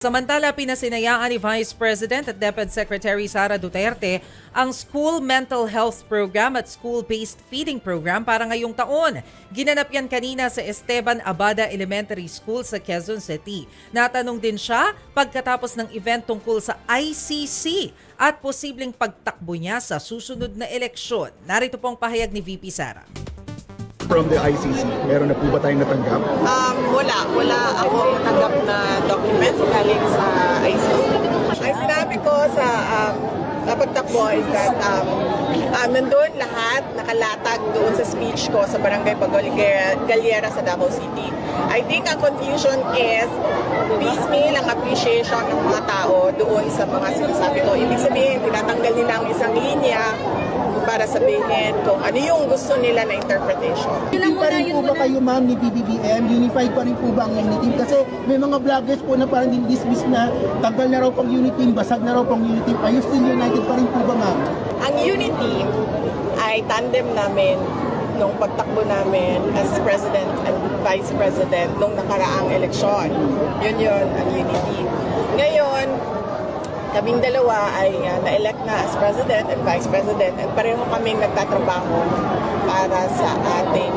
Samantala, pinasinayaan ni Vice President at DepEd Secretary Sara Duterte ang School Mental Health Program at School-Based Feeding Program para ngayong taon. Ginanap yan kanina sa Esteban Abada Elementary School sa Quezon City. Natanong din siya pagkatapos ng event tungkol sa ICC at posibleng pagtakbo niya sa susunod na eleksyon. Narito po ang pahayag ni VP Sara. from the ICC? Meron na po ba tayong natanggap? Um, wala. Wala ako natanggap na document galing sa ICC. Ang sinabi ko sa um, sa pagtakbo is that um, um, nandun lahat nakalatag doon sa speech ko sa Barangay Pagoliera Galiera sa Davao City. I think ang confusion is piecemeal ang appreciation ng mga tao doon sa mga sinasabi ko. Ibig sabihin, tinatanggal nila ang isang linya para sabihin kung ano yung gusto nila na interpretation. Hindi pa rin po ba kayo ma'am ni BBBM? Unified pa rin po ba ang unity team? Kasi may mga vloggers po na parang dismiss na tagal na raw pang unity team, basag na raw pang unity team. Are you still united pa rin po ba ma'am? Ang unity ay tandem namin nung pagtakbo namin as President and Vice President nung nakaraang eleksyon. Yun yun, ang unity. Kaming dalawa ay uh, na-elect na as President and Vice President at pareho kaming nagtatrabaho para sa ating.